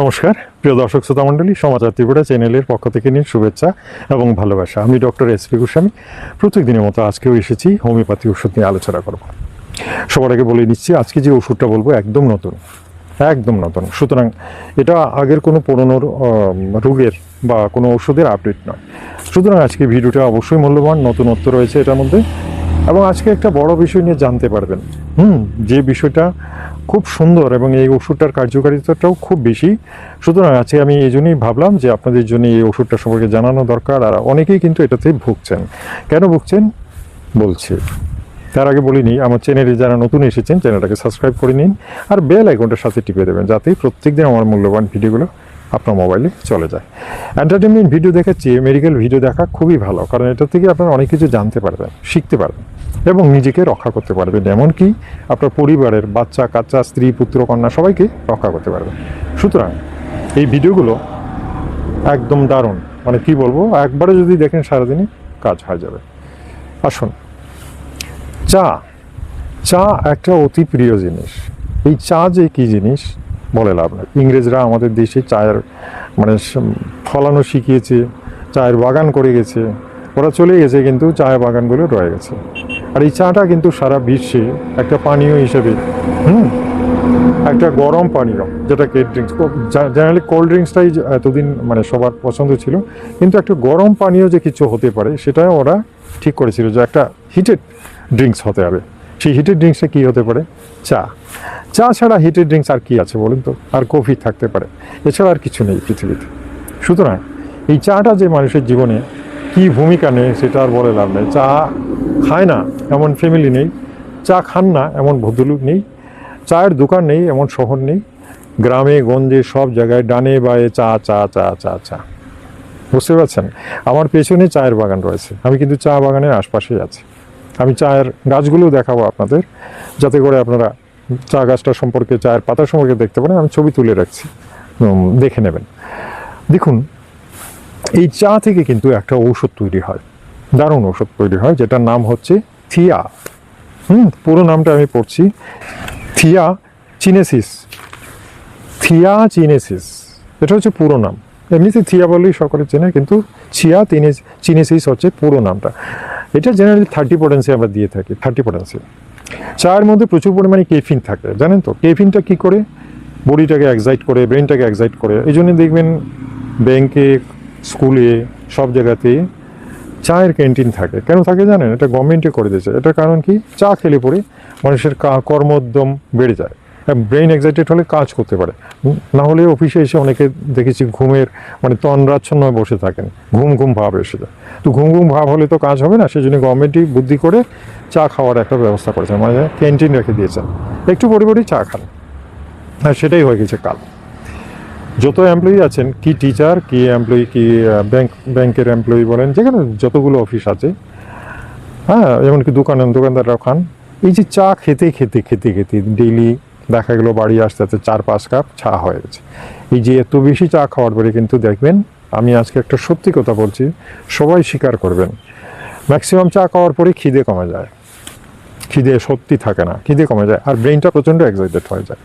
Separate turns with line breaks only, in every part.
নমস্কার, প্রিয় দর্শক শ্রোতা মণ্ডলী সমাচার ত্রিপুরা চ্যানেলের পক্ষ থেকে নিয়ে শুভেচ্ছা এবং ভালোবাসা। আমি ডক্টর এস পি গোস্বামী। প্রত্যেকদিনের মতো আজকেও এসেছি, হোমিওপ্যাথি ওষুধ নিয়ে আলোচনা করব। সবার আগে বলে নিচ্ছি, আজকে যে ওষুধটা বলব একদম নতুন একদম নতুন। সুতরাং এটা আগের কোনো পুরনো রোগের বা কোনো ওষুধের আপডেট নয়। সুতরাং আজকে ভিডিওটা অবশ্যই মূল্যবান, নতুনত্ব রয়েছে এটার মধ্যে। এবং আজকে একটা বড় বিষয় নিয়ে জানতে পারবেন। হুম, যে বিষয়টা খুব সুন্দর এবং এই ওষুধটার কার্যকারিতাটাও খুব বেশি। সুতরাং আজকে আমি এই জন্যই ভাবলাম যে আপনাদের জন্য এই ওষুধটা সম্পর্কে জানানো দরকার, আর অনেকেই কিন্তু এটাতে ভুগছেন। কেন ভুগছেন? বলছে। তার আগে বলিনি, আমার চ্যানেলে যারা নতুন এসেছেন, চ্যানেলটাকে সাবস্ক্রাইব করে নিন, আর বেল আইকনটার সাথে টিপে দেবেন, যাতে প্রত্যেকদিন আমার মূল্যবান ভিডিওগুলো আপনার মোবাইলে চলে যায়। এন্টারটেনমেন্ট ভিডিও দেখার চেয়ে মেডিকেল ভিডিও দেখা খুবই ভালো, কারণ এটা থেকে আপনার অনেক কিছু জানতে পারবেন, শিখতে পারবেন এবং নিজেকে রক্ষা করতে পারবেন। এমনকি আপনার পরিবারের বাচ্চা, কাচ্চা, স্ত্রী, পুত্র, কন্যা সবাইকে রক্ষা করতে পারবেন। সুতরাং এই ভিডিওগুলো একদম দারুণ। মানে কি বলব, একবারে যদি দেখেন সারাদিনই কাজ হয়ে যাবে। আসুন। চা। চা একটা অতি প্রিয় জিনিস। এই চা যে কী জিনিস বলে লাভ ইংরেজরা আমাদের দেশে চায়ের মানে ফলানো শিখিয়েছে, চায়ের বাগান করে গেছে, ওরা চলে গেছে কিন্তু চায়ের বাগানগুলো রয়ে গেছে। আর এই চাটা কিন্তু সারা বিশ্বে একটা পানীয় হিসেবে, হুম, একটা গরম পানীয় যেটাকে ড্রিঙ্কস জেনারেলি কোল্ড ড্রিঙ্কসটাই এতদিন মানে সবার পছন্দ ছিল, কিন্তু একটা গরম পানীয় যে কিছু হতে পারে সেটা ওরা ঠিক করেছিল যে একটা হিটেড ড্রিঙ্কস হতে হবে। সেই হিটেড ড্রিঙ্কসে কী হতে পারে? চা। চা ছাড়া হিটেড ড্রিঙ্কস আর কি আছে বলুন তো? আর কফি থাকতে পারে। এছাড়া আর কিছু নেই পৃথিবীতে। সুতরাং এই চাটা যে মানুষের জীবনে কি ভূমিকা নেই সেটা আর বলে লাভ নেই। চা খায় না, এমন ফ্যামিলি নেই। চা খান না, এমন ভদ্রলোক নেই। চায়ের দোকান নেই, এমন শহর নেই। গ্রামে, গঞ্জে, সব জায়গায় ডানে বায়ে চা চা চা চা চা। বুঝতে পারছেন? আমার পেছনে চায়ের বাগান রয়েছে। আমি কিন্তু চা বাগানের আশপাশেই আছি। আমি চায়ের গাছগুলো দেখাবো আপনাদের, যাতে করে আপনারা চা গাছটা সম্পর্কে, চায়ের পাতা সম্পর্কে দেখতে পারেন। আমি ছবি তুলে রাখছি। দেখে নেবেন। দেখুন, এই চা থেকে কিন্তু একটা ঔষধ তৈরি হয়। দারুণ ঔষধ তৈরি হয়, যেটার নাম হচ্ছে থিয়া। হুম, পুরো নামটা আমি পড়ছি। থিয়া চিনেসিস। থিয়া চিনেসিস। এটা হচ্ছে পুরো নাম। এমনিতে থিয়া বলেই সকলে চেনে, কিন্তু তিনে চিনেসিস হচ্ছে পুরো নামটা। এটা জেনারেলি থার্টি পোটেন্সি আমরা দিয়ে থাকি থার্টি পোটেন্সি চায়ের মধ্যে প্রচুর পরিমাণে কেফিন থাকে, জানেন তো? কেফিনটা কি করে? বডিটাকে এক্সাইট করে ব্রেনটাকে এক্সাইট করে। এই জন্য দেখবেন ব্যাংকে স্কুলে সব জায়গাতে চায়ের ক্যান্টিন থাকে। কেন থাকে জানেন? এটা গভর্নমেন্টে করে দিয়েছে। এটার কারণ কি? চা খেলে পরে মানুষের কর্মোদ্যম বেড়ে যায়। ব্রেন এক্সাইটেড হলে কাজ করতে পারে। না হলে অফিসে এসে অনেকে দেখেছি ঘুমের মানে তন্দ্রাচ্ছন্ন হয়ে বসে থাকেন। ঘুম ঘুম ভাব এসে যায়। তো ঘুম ঘুম ভাব হলে তো কাজ হবে না সেই জন্য গভর্নমেন্টই বুদ্ধি করে চা খাওয়ার একটা ব্যবস্থা করেছে। মানে ক্যান্টিন রেখে দিয়েছেন একটু পরিবারই চা খান। আর সেটাই হয়ে গেছে কাল। যত এমপ্লয়ি আছেন, কি টিচার কি এমপ্লয়ি কি ব্যাংক ব্যাংকের এমপ্লয়ি বলেন, যেখানে যতগুলো অফিস আছে হ্যাঁ এমনকি দোকান দোকানদাররাও খান। এই যে চা খেতে খেতে খেতে খেতে ডেইলি দেখা গেলো বাড়ি আসতে আসতে চার পাঁচ কাপ চা হয়ে গেছে। এই যে এত বেশি চা খাওয়ার পরে কিন্তু দেখবেন, আমি আজকে একটা সত্যি কথা বলছি, সবাই স্বীকার করবেন ম্যাক্সিমাম চা খাওয়ার পরে খিদে কমে যায়। খিদে সত্যি থাকে না, খিদে কমে যায় আর ব্রেনটা প্রচণ্ড এক্সাইটেড হয়ে যায়।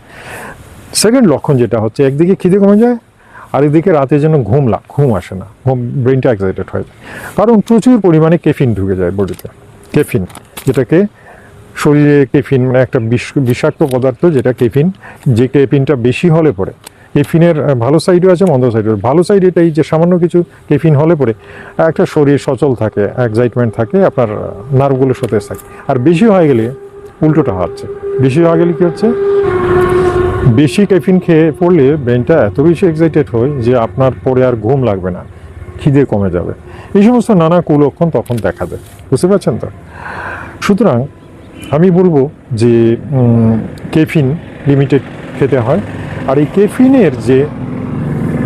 সেকেন্ড লক্ষণ যেটা হচ্ছে, একদিকে খিদে কমে যায় আর এদিকে রাতে যেন ঘুম লাগ ঘুম আসে না, ঘুম ব্রেনটা এক্সাইটেড হয়ে যায়। কারণ প্রচুর পরিমাণে কেফিন ঢুকে যায় বডিতে কেফিন যেটাকে শরীরে কেফিন মানে একটা বিষ- বিষাক্ত পদার্থ যেটা কেফিন যে কেফিনটা বেশি হলে পরে কেফিনের ভালো সাইডও আছে, মন্দ সাইডও ভালো সাইড এটাই যে সামান্য কিছু কেফিন হলে পরে একটা শরীর সচল থাকে এক্সাইটমেন্ট থাকে, আপনার নার্ভগুলো সতেজ থাকে। আর বেশি হয়ে গেলে উল্টোটা হচ্ছে। বেশি হয়ে গেলে কি হচ্ছে? বেশি ক্যাফিন খেয়ে পড়লে ব্রেনটা এত বেশি এক্সাইটেড হয় যে আপনার পরে আর ঘুম লাগবে না, খিদে কমে যাবে। এই সমস্ত নানা কুলক্ষণ তখন দেখা দেয় বুঝতে পারছেন তো? সুতরাং আমি বলব যে কেফিন লিমিটেড খেতে হয়। আর এই কেফিনের যে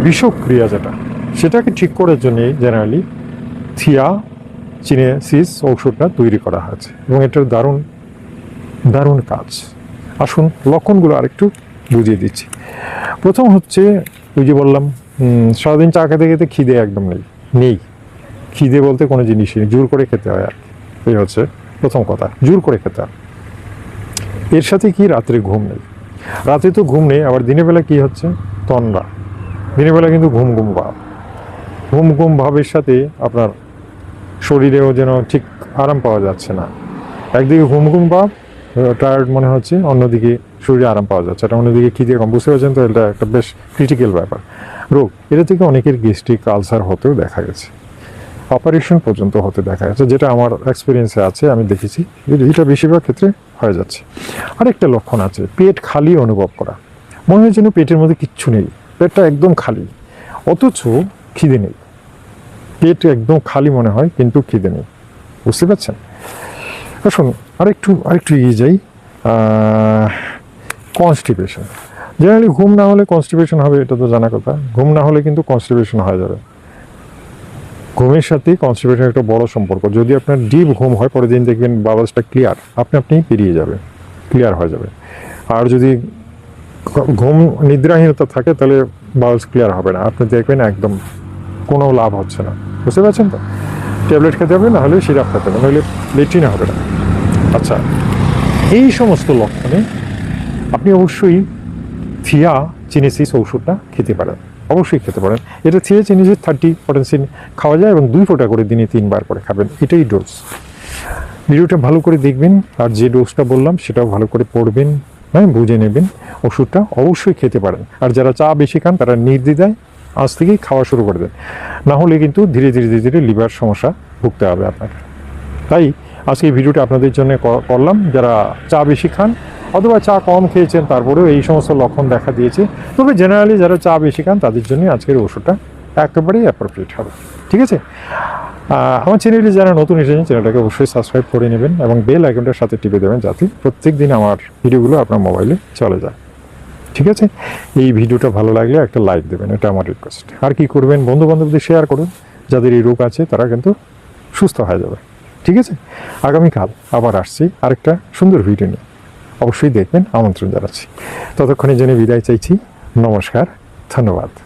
বিষক্রিয়া যেটা, সেটাকে ঠিক করার জন্যই জেনারেলি থিয়া, চিনেসিস ঔষধটা তৈরি করা হয়েছে। এবং এটার দারুণ দারুণ কাজ। আসুন লক্ষণগুলো আরেকটু বুঝিয়ে দিচ্ছি। প্রথম হচ্ছে, ওই যে বললাম সারাদিন চা খেতে খেতে খিদে একদম নেই। নেই। খিদে বলতে কোনো জিনিসই নেই। জোর করে খেতে হয় আর কি। এই হচ্ছে প্রথম কথা, জোর করে খেতে হয় এর সাথে কি রাত্রে ঘুম নেই? রাতে তো ঘুম নেই, আবার দিনের বেলা কি হচ্ছে? তন্দ্রা। দিনের বেলা কিন্তু ঘুম ঘুম ভাব। ঘুম ঘুম ভাবের সাথে আপনার শরীরেও যেন ঠিক আরাম পাওয়া যাচ্ছে না। একদিকে ঘুম ঘুম ভাব টায়ার্ড মনে হচ্ছে, অন্যদিকে শরীরে আরাম পাওয়া যাচ্ছে। এটা অন্যদিকে কী দিয়ে কম, বুঝতে পারছেন তো? এটা একটা বেশ ক্রিটিক্যাল ব্যাপার। রোগ, এটা থেকে অনেকের গেস্ট্রিক আলসার হতেও দেখা গেছে। অপারেশন পর্যন্ত হতে দেখা যাচ্ছে, যেটা আমার এক্সপিরিয়েন্সে আছে, আমি দেখেছি। এটা বেশিরভাগ ক্ষেত্রে হয়ে যাচ্ছে। আরেকটা লক্ষণ আছে, পেট খালি অনুভব করা। মনে হয় যেন পেটের মধ্যে কিচ্ছু নেই, পেটটা একদম খালি, অথচ খিদে নেই। পেট একদম খালি মনে হয়, কিন্তু খিদে নেই। বুঝতে পারছেন? আসুন আরেকটু আরেকটু এগিয়ে যাই। কনস্টিপেশন জেনারেলি ঘুম না হলে কনস্টিপেশন হবে, এটা তো জানা কথা। ঘুম না হলে কিন্তু কনস্টিপেশন হয়ে যাবে। ঘুমের সাথে কনস্টিপেশন একটা বড় সম্পর্ক। যদি আপনার ডিপ ঘুম হয়, পরের দিন দেখবেন বাবাসটা ক্লিয়ার আপনি আপনি পেরিয়ে যাবে ক্লিয়ার হয়ে যাবে। আর যদি ঘুম নিদ্রাহীনতা থাকে, তাহলে বাউলস ক্লিয়ার হবে না। আপনি দেখবেন একদম কোনো লাভ হচ্ছে না। বুঝতে পারছেন তো? ট্যাবলেট খেতে হবে, না হলে সিরাপ খেতে হবে নইলে লেট্রিনে হবে না। আচ্ছা এই সমস্ত লক্ষণে আপনি অবশ্যই থিয়া, চিনেসিস ওষুধটা খেতে পারেন। অবশ্যই খেতে পারেন। এটা থিয়া চিনেসিস থার্টি পটেন্সিন খাওয়া যায় এবং দুই ফোঁটা করে দিনে তিনবার করে খাবেন। এটাই ডোজ ভিডিওটা ভালো করে দেখবেন আর যে ডোজটা বললাম সেটাও ভালো করে পড়বেন হ্যাঁ বুঝে নেবেন। ওষুধটা অবশ্যই খেতে পারেন। আর যারা চা বেশি খান, তারা নির্দ্বিধায় আজ থেকেই খাওয়া শুরু করে দেন। না হলে কিন্তু ধীরে ধীরে ধীরে ধীরে লিভার সমস্যা ভুগতে হবে আপনাকে তাই আজকে এই ভিডিওটা আপনাদের জন্য করলাম। যারা চা বেশি খান অথবা চা কম খেয়েছেন, তারপরেও এই সমস্ত লক্ষণ দেখা দিয়েছে। তবে জেনারেলি যারা চা বেশি খান, তাদের জন্য আজকের ওষুধটা একেবারেই অ্যাপ্রোপ্রিয়েট হবে। ঠিক আছে? আমার চ্যানেলে যারা নতুন এসেছেন চ্যানেলটাকে অবশ্যই সাবস্ক্রাইব করে নেবেন এবং বেল আইকনটার সাথে টিপে দেবেন, যাতে প্রত্যেক দিন আমার ভিডিওগুলো আপনার মোবাইলে চলে যায়। ঠিক আছে? এই ভিডিওটা ভালো লাগলে একটা লাইক দেবেন, এটা আমার রিকোয়েস্ট আর কি করবেন বন্ধু বান্ধবদের শেয়ার করুন, যাদের এই রোগ আছে, তারা কিন্তু সুস্থ হয়ে যাবে। ঠিক আছে? আগামীকাল আবার আসছি আরেকটা সুন্দর ভিডিও নিয়ে। অবশ্যই দেখবেন আমন্ত্রণ জানাচ্ছি। ততক্ষণের জন্য বিদায় চাইছি। নমস্কার ধন্যবাদ।